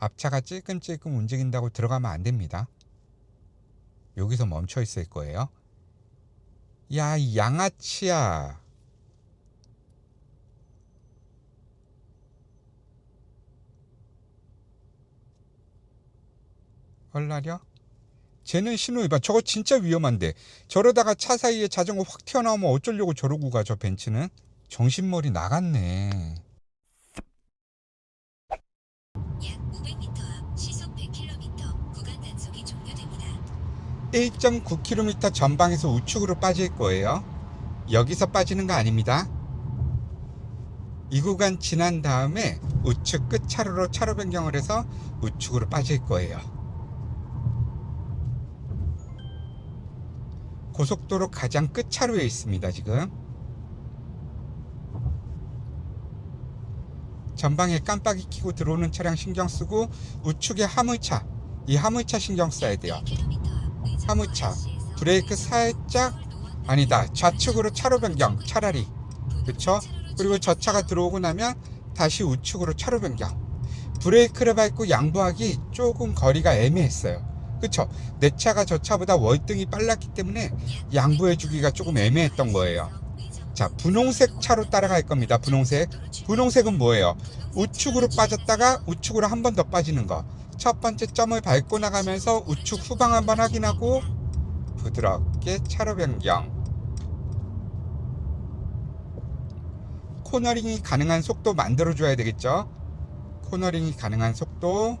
앞차가 찔끔찔끔 움직인다고 들어가면 안 됩니다. 여기서 멈춰 있을 거예요. 야, 이 양아치야. 얼라려? 쟤는 신호 위반. 저거 진짜 위험한데. 저러다가 차 사이에 자전거 확 튀어나오면 어쩌려고 저러고 가, 저 벤츠는? 정신머리 나갔네. 1.9km 전방에서 우측으로 빠질 거예요. 여기서 빠지는 거 아닙니다. 이 구간 지난 다음에 우측 끝 차로로 차로 변경을 해서 우측으로 빠질 거예요. 고속도로 가장 끝 차로에 있습니다, 지금. 전방에 깜빡이 켜고 들어오는 차량 신경 쓰고 우측에 화물차, 이 화물차 신경 써야 돼요. IC에서 브레이크 살짝 아니다. 좌측으로 차로 변경 차라리. 그쵸? 그리고 저 차가 들어오고 나면 다시 우측으로 차로 변경. 브레이크를 밟고 양보하기 조금 거리가 애매했어요. 그쵸? 내 차가 저 차보다 월등히 빨랐기 때문에 양보해 주기가 조금 애매했던 거예요. 자 분홍색 차로 따라갈 겁니다 분홍색. 분홍색은 뭐예요? 우측으로 빠졌다가 우측으로 한 번 더 빠지는 거 첫 번째 점을 밟고 나가면서 우측 후방 한번 확인하고 부드럽게 차로 변경. 코너링이 가능한 속도 만들어줘야 되겠죠? 코너링이 가능한 속도,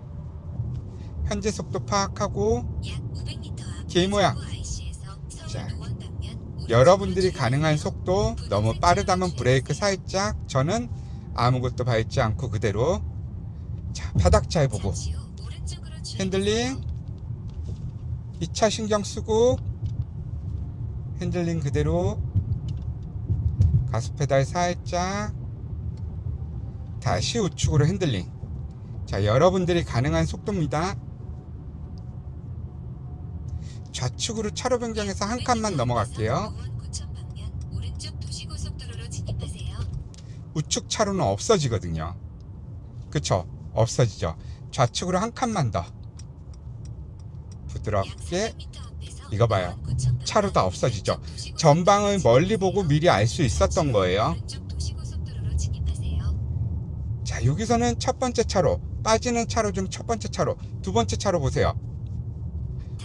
현재 속도 파악하고, 약 500m 앞길 모양. 자, 여러분들이. 가능한 속도, 너무 빠르다면 브레이크 살짝, 저는 아무것도 밟지 않고 그대로. 자, 바닥 잘 보고, 핸들링, 2차 신경 쓰고, 핸들링 그대로, 가스 페달 살짝, 다시 우측으로 핸들링. 자, 여러분들이 가능한 속도입니다. 좌측으로 차로 변경해서 한 칸만 넘어갈게요. 우측 차로는 없어지거든요. 그쵸? 없어지죠. 좌측으로 한 칸만 더. 400m 앞에서 이거 봐요. 차로 다 없어지죠. 전방을 멀리. 보고 미리 알 수 있었던 거예요. 자, 여기서는 첫 번째 차로, 빠지는 차로 중 첫 번째 차로, 두 번째 차로 보세요.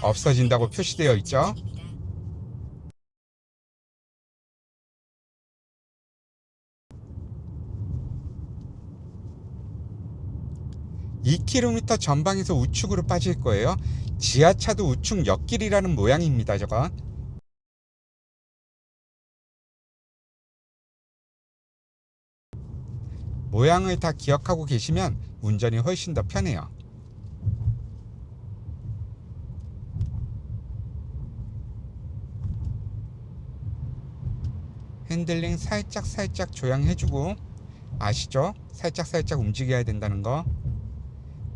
없어진다고 표시되어 있죠? 직진입니다. 2km 전방에서 우측으로 빠질 거예요. 지하차도 우측 옆길이라는 모양입니다, 저건. 모양을 다 기억하고 계시면 운전이 훨씬 더 편해요. 핸들링 살짝 살짝 조향해주고 아시죠? 살짝 살짝 움직여야 된다는 거.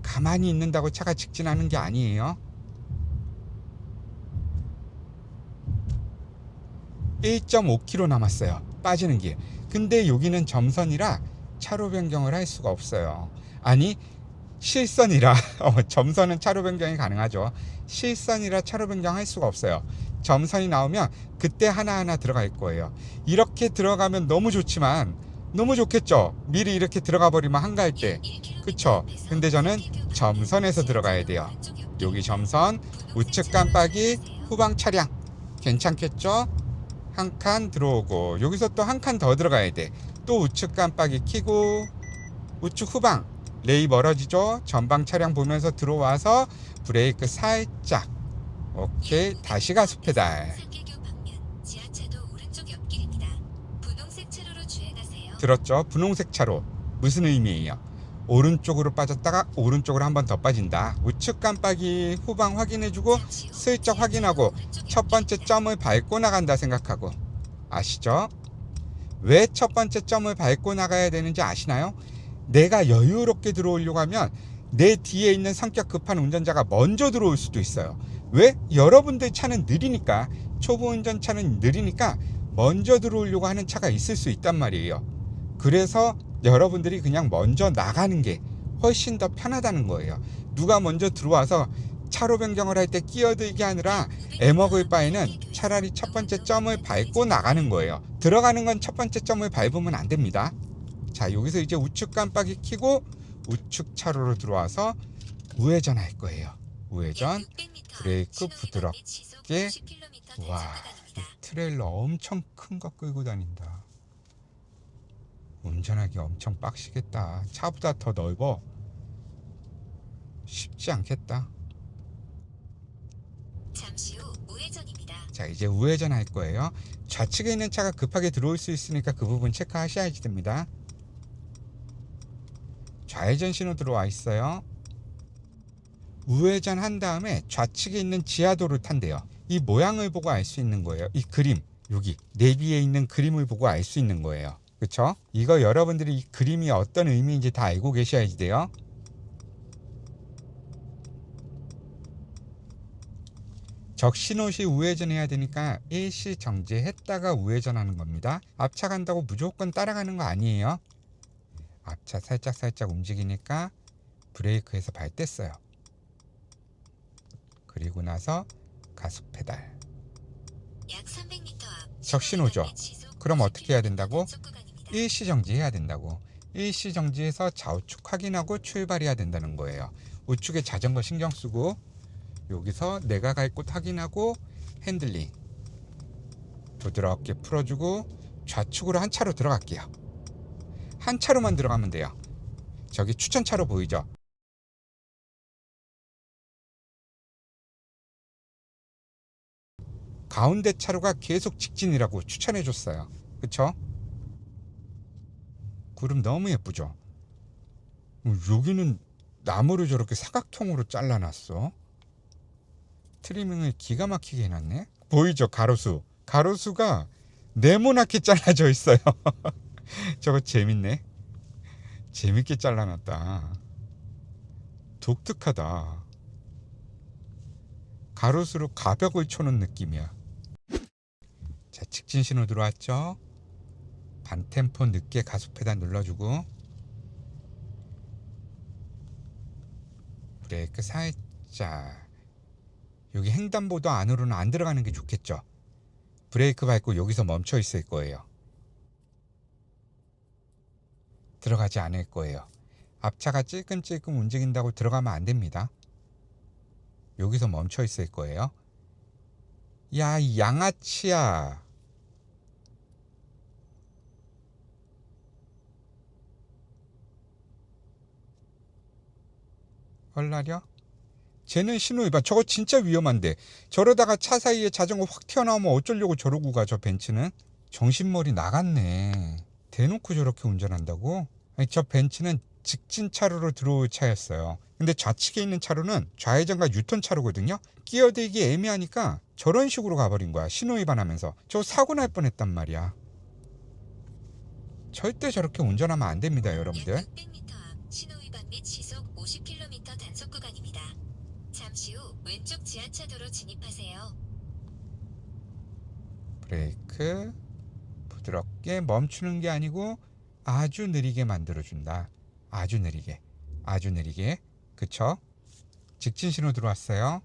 가만히 있는다고 차가 직진하는 게 아니에요. 1.5km 남았어요. 빠지는 길. 근데 여기는 점선이라 차로 변경을 할 수가 없어요. 아니, 실선이라 어, 점선은 차로 변경이 가능하죠. 실선이라 차로 변경할 수가 없어요. 점선이 나오면 그때 하나하나 들어갈 거예요. 이렇게 들어가면 너무 좋지만 너무 좋겠죠. 미리 이렇게 들어가 버리면 한가할 때. 그쵸? 근데 저는 점선에서 들어가야 돼요. 여기 점선, 우측 깜빡이, 후방 차량. 괜찮겠죠? 한 칸 들어오고 여기서 또 한 칸 더 들어가야 돼. 또 우측 깜빡이 켜고 우측 후방 레이 멀어지죠? 전방 차량 보면서 들어와서 브레이크 살짝. 오케이. 다시 가속 페달. 들었죠? 분홍색 차로. 무슨 의미예요? 오른쪽으로 빠졌다가 오른쪽으로 한 번 더 빠진다. 우측 깜빡이 후방 확인해주고 슬쩍 확인하고 첫 번째. 점을 밟고 나간다 생각하고 아시죠? 왜 첫 번째 점을 밟고 나가야 되는지 아시나요? 내가 여유롭게 들어오려고 하면 내 뒤에 있는 성격 급한 운전자가 먼저 들어올 수도 있어요. 왜? 여러분들 차는 느리니까 초보 운전차는 느리니까 먼저 들어오려고 하는 차가 있을 수 있단 말이에요. 그래서 여러분들이 그냥 먼저 나가는 게 훨씬 더 편하다는 거예요. 누가 먼저 들어와서 차로 변경을 할 때 끼어들게 하느라 애먹을 바에는 차라리 첫 번째 점을 밟고 나가는 거예요. 들어가는 건 첫 번째 점을 밟으면 안 됩니다. 자, 여기서 이제 우측 깜빡이 켜고 우측 차로로 들어와서 우회전 할 거예요. 우회전. 브레이크 부드럽게. 와, 이 트레일러 엄청 큰 거 끌고 다닌다. 운전하기 엄청 빡시겠다. 차보다 더 넓어. 쉽지 않겠다. 잠시 후 우회전입니다. 자 이제 우회전 할 거예요. 좌측에 있는 차가 급하게 들어올 수 있으니까 그 부분 체크하셔야지 됩니다. 좌회전 신호 들어와 있어요. 우회전 한 다음에 좌측에 있는 지하도를 탄대요. 이 모양을 보고 알 수 있는 거예요. 이 그림 여기 내비에 있는 그림을 보고 알 수 있는 거예요. 그쵸? 이거 여러분들이 이 그림이 어떤 의미인지 다 알고 계셔야지 돼요 적신호 시 우회전해야 되니까 일시 정지했다가 우회전하는 겁니다. 앞차 간다고 무조건 따라가는 거 아니에요. 앞차 살짝 살짝 움직이니까 브레이크에서 발 뗐어요. 그리고 나서 가속 페달. 약 300m 앞 적신호죠. 그럼 어떻게 해야 50km 된다고? 일시 정지해야 된다고. 일시 정지해서 좌우측 확인하고 출발해야 된다는 거예요. 우측에 자전거 신경 쓰고 여기서 내가 갈 곳 확인하고 핸들링 부드럽게 풀어주고 좌측으로 한 차로 들어갈게요. 한 차로만 들어가면 돼요. 저기 추천차로 보이죠? 가운데 차로가 계속 직진이라고 추천해 줬어요. 그쵸? 구름 너무 예쁘죠? 어, 여기는 나무를 저렇게 사각형으로 잘라놨어. 트리밍을 기가 막히게 해놨네. 보이죠? 가로수. 가로수가 네모나게 잘라져 있어요. 저거 재밌네. 재밌게 잘라놨다. 독특하다. 가로수로 가벽을 쳐놓은 느낌이야. 자, 직진 신호 들어왔죠? 반템포 늦게 가속 페달 눌러주고 브레이크 살짝 여기 횡단보도 안으로는 안 들어가는 게 좋겠죠. 브레이크 밟고 여기서 멈춰 있을 거예요. 들어가지 않을 거예요. 앞차가 찔끔찔끔 움직인다고 들어가면 안 됩니다. 여기서 멈춰 있을 거예요. 야 이 양아치야. 얼라려? 쟤는 신호위반 저거 진짜 위험한데. 저러다가 차 사이에 자전거 확 튀어나오면 어쩌려고 저러고 가 저 벤츠는? 정신머리 나갔네. 대놓고 저렇게 운전한다고? 아니 저 벤츠는 직진 차로로 들어올 차였어요. 근데 좌측에 있는 차로는 좌회전과 유턴 차로거든요? 끼어들기 애매하니까 저런 식으로 가버린 거야 신호위반하면서. 저 사고 날 뻔했단 말이야. 절대 저렇게 운전하면 안 됩니다 여러분들 왼쪽 지하차도로 진입하세요. 브레이크 부드럽게 멈추는 게 아니고 아주 느리게 만들어준다. 아주 느리게, 아주 느리게, 그쵸? 직진 신호 들어왔어요.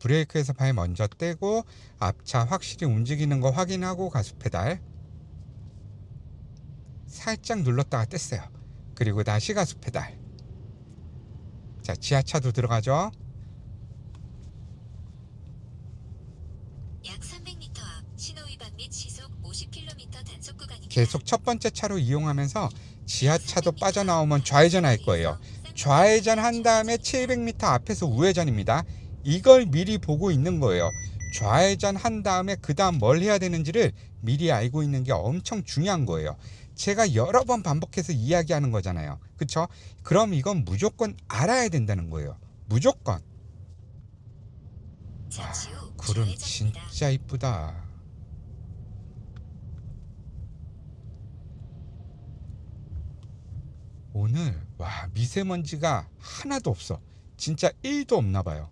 브레이크에서 발 먼저 떼고 앞차 확실히 움직이는 거 확인하고 가속 페달 살짝 눌렀다가 뗐어요. 그리고 다시 가속 페달. 자, 지하차도 들어가죠. 약 300m 앞 신호위반 및 시속 50km 단속 구간입니다. 계속 첫 번째 차로 이용하면서 지하차도 빠져나오면 좌회전할 거예요. 좌회전 한 다음에 700m 앞에서 우회전입니다. 이걸 미리 보고 있는 거예요. 좌회전 한 다음에 그 다음 뭘 해야 되는지를 미리 알고 있는 게 엄청 중요한 거예요. 제가 여러 번 반복해서 이야기하는 거잖아요. 그쵸? 그럼 이건 무조건 알아야 된다는 거예요. 무조건. 후 구름. 진짜 이쁘다. 오늘 와 미세먼지가 하나도 없어. 진짜 1도 없나 봐요.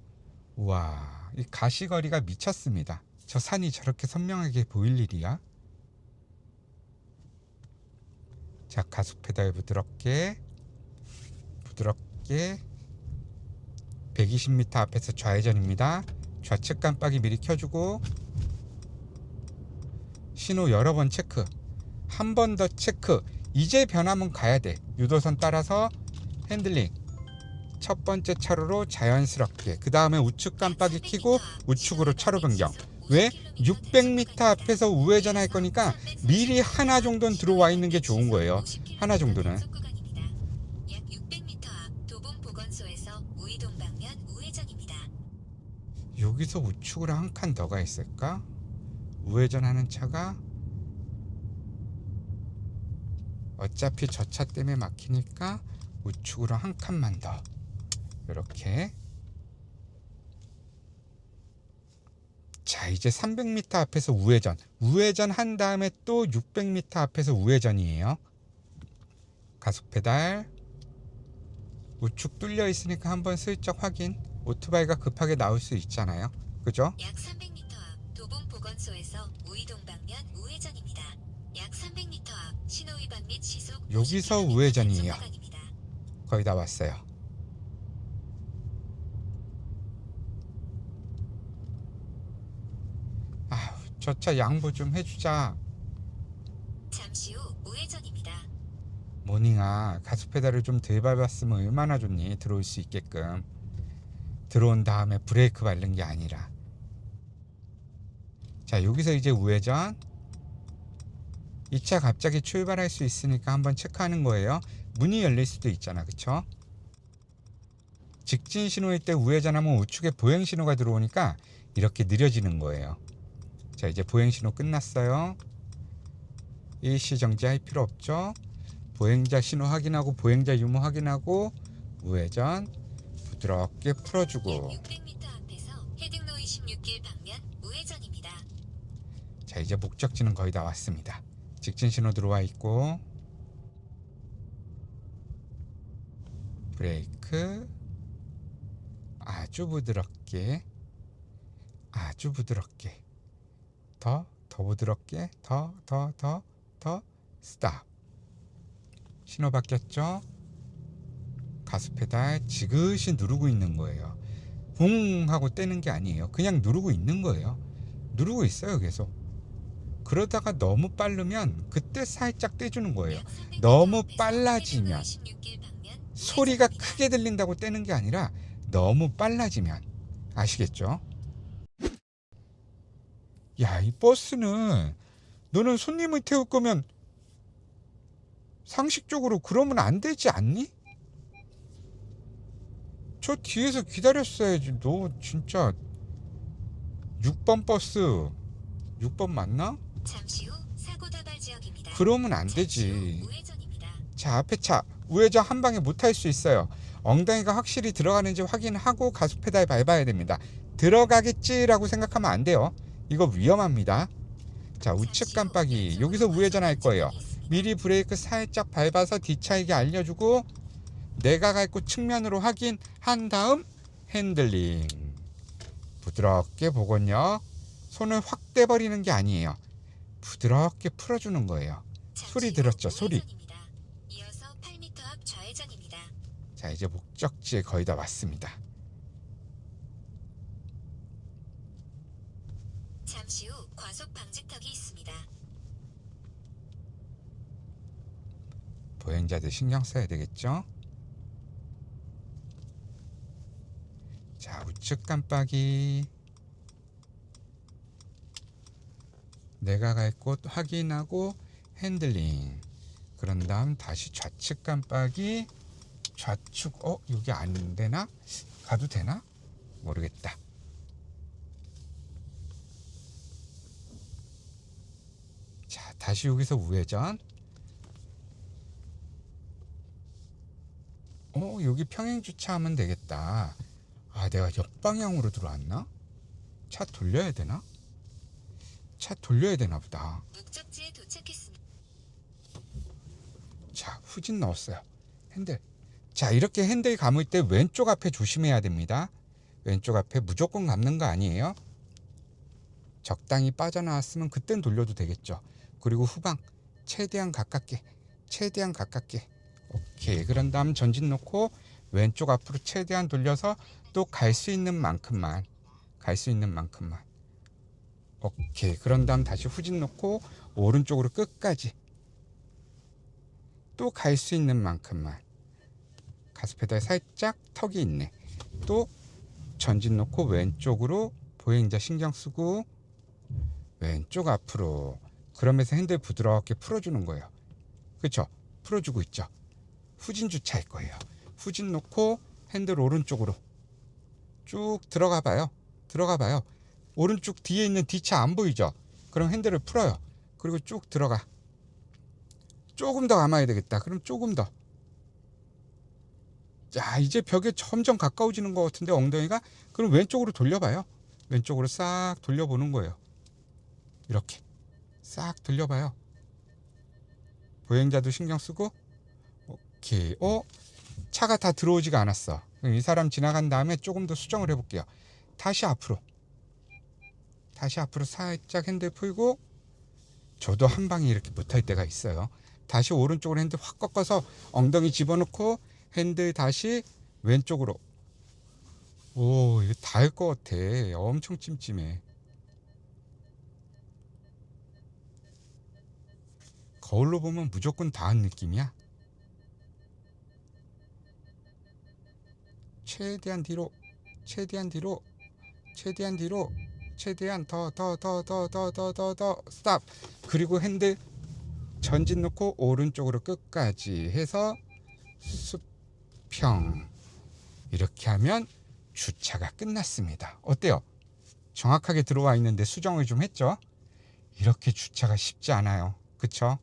와, 이 가시거리가 미쳤습니다. 저 산이 저렇게 선명하게 보일 일이야? 자, 가속 페달 부드럽게 부드럽게 120m 앞에서 좌회전입니다. 좌측 깜빡이 미리 켜주고 신호 여러 번 체크. 한 번 더 체크. 이제 변하면 가야 돼. 유도선 따라서 핸들링. 첫 번째 차로로 자연스럽게. 그 다음에 우측 깜빡이 켜고 우측으로 차로 변경. 왜? 600m 앞에서 우회전할 거니까 미리 하나 정도는 들어와 있는 게 좋은 거예요. 하나 정도는. 약 600m 앞 도봉 보건소에서 우이동 방면 우회전입니다. 여기서 우측으로 한 칸 더 가 있을까? 우회전하는 차가 어차피 저 차 때문에 막히니까 우측으로 한 칸만 더. 이렇게. 자 이제 300m 앞에서 우회전. 우회전 한 다음에 또 600m 앞에서 우회전이에요. 가속 페달. 우측 뚫려 있으니까 한번 슬쩍 확인. 오토바이가 급하게 나올 수 있잖아요. 그죠? 약 300m 앞 도봉 보건소에서 우이동 여기서 50km 우회전이에요. 거의 다 왔어요. 아, 저 차 양보 좀 해주자. 잠시 후 우회전입니다. 모닝아, 가속 페달을 좀 덜 밟았으면 얼마나 좋니? 들어올 수 있게끔. 들어온 다음에 브레이크 밟는 게 아니라. 자, 여기서 이제 우회전. 이 차 갑자기 출발할 수 있으니까 한번 체크하는 거예요. 문이 열릴 수도 있잖아, 그쵸? 직진 신호일 때 우회전하면 우측에 보행 신호가 들어오니까 이렇게 느려지는 거예요. 자, 이제 보행 신호 끝났어요. 일시 정지할 필요 없죠. 보행자 신호 확인하고 보행자 유무 확인하고 우회전 부드럽게 약 풀어주고 600m 앞에서 해등로이 16길 방면 우회전입니다. 자 이제 목적지는 거의 다 왔습니다. 직진 신호 들어와 있고 브레이크 아주 부드럽게 아주 부드럽게 더 더 부드럽게 더 더 더 더 스탑 신호 바뀌었죠? 가스 페달 지그시 누르고 있는 거예요. 붕 하고 떼는 게 아니에요. 그냥 누르고 있는 거예요. 누르고 있어요, 계속. 그러다가 너무 빠르면 그때 살짝 떼주는 거예요. 약 300m 너무 앞에서 빨라지면 해등로이 16길 방면 소리가 우회전입니다. 크게 들린다고 떼는 게 아니라 너무 빨라지면 아시겠죠? 야, 이 버스는 너는 손님을 태울 거면 상식적으로 그러면 안 되지 않니? 저 뒤에서 기다렸어야지. 너 진짜 6번 버스 6번 맞나? 잠시 후 사고 다발 지역입니다. 그러면 안 되지. 자 앞에 차. 우회전 한 방에 못 할 수 있어요. 엉덩이가 확실히 들어가는지 확인하고 가속 페달 밟아야 됩니다. 들어가겠지라고 생각하면 안 돼요. 이거 위험합니다. 자 우측 깜빡이. 여기서 우회전 할 거예요. 미리 브레이크 살짝 밟아서 뒷차에게 알려주고 내가 갈곳 측면으로 확인한 다음 핸들링. 부드럽게 보건요. 손을 확 떼버리는 게 아니에요 부드럽게 풀어주는 거예요 소리 들었죠, 소리. 우회전입니다. 이어서 8m 앞 좌회전입니다. 자 이제 목적지에 거의 다 왔습니다 잠시 후 과속 방지턱이 있습니다. 보행자들 신경 써야 되겠죠? 자, 우측 깜빡이. 내가 갈 곳 확인하고 핸들링. 그런 다음 다시 좌측 깜빡이. 좌측, 어, 여기 안 되나? 가도 되나? 모르겠다. 자, 다시 여기서 우회전. 어 여기 평행 주차하면 되겠다 아 내가 역방향으로 들어왔나 차 돌려야 되나 차 돌려야 되나 보다. 목적지에 도착했습니다. 자 후진 넣었어요. 핸들. 자 이렇게 핸들 감을 때 왼쪽 앞에 조심해야 됩니다. 왼쪽 앞에 무조건 감는 거 아니에요? 적당히 빠져나왔으면 그땐 돌려도 되겠죠. 그리고 후방 최대한 가깝게 최대한 가깝게. 오케이 그런 다음 전진 놓고 왼쪽 앞으로 최대한 돌려서 또 갈 수 있는 만큼만 갈 수 있는 만큼만 오케이. 그런 다음 다시 후진 놓고 오른쪽으로 끝까지 또 갈 수 있는 만큼만 가스 페달 살짝 턱이 있네. 또 전진 놓고 왼쪽으로 보행자 신경 쓰고 왼쪽 앞으로 그러면서 핸들 부드럽게 풀어주는 거예요. 그쵸? 풀어주고 있죠? 후진 주차일 거예요. 후진 놓고 핸들 오른쪽으로 쭉 들어가 봐요. 들어가 봐요 오른쪽 뒤에 있는 뒤차 안 보이죠 그럼 핸들을 풀어요 그리고 쭉 들어가 조금 더 감아야 되겠다 그럼 조금 더 자, 이제 벽에 점점 가까워지는 것 같은데 엉덩이가 그럼 왼쪽으로 돌려봐요. 왼쪽으로 싹 돌려보는 거예요. 이렇게 싹 돌려봐요. 보행자도 신경 쓰고 오케이. 어? 차가 다 들어오지가 않았어. 이 사람 지나간 다음에 조금 더 수정을 해볼게요. 다시 앞으로. 다시 앞으로 살짝 핸들 풀고 저도 한 방에 이렇게 못할 때가 있어요. 다시 오른쪽으로 핸들 확 꺾어서 엉덩이 집어넣고 핸들 다시 왼쪽으로. 오, 이거 닿을 것 같아. 엄청 찜찜해. 거울로 보면 무조건 닿은 느낌이야. 최대한 뒤로, 최대한 뒤로, 최대한 뒤로, 최대한 더 더 더 더 더 더 더더 스탑 그리고 핸들 전진 놓고 오른쪽으로 끝까지 해서 수평. 이렇게 하면 주차가 끝났습니다. 어때요? 정확하게 들어와 있는데 수정을 좀 했죠? 이렇게 주차가 쉽지 않아요. 그쵸?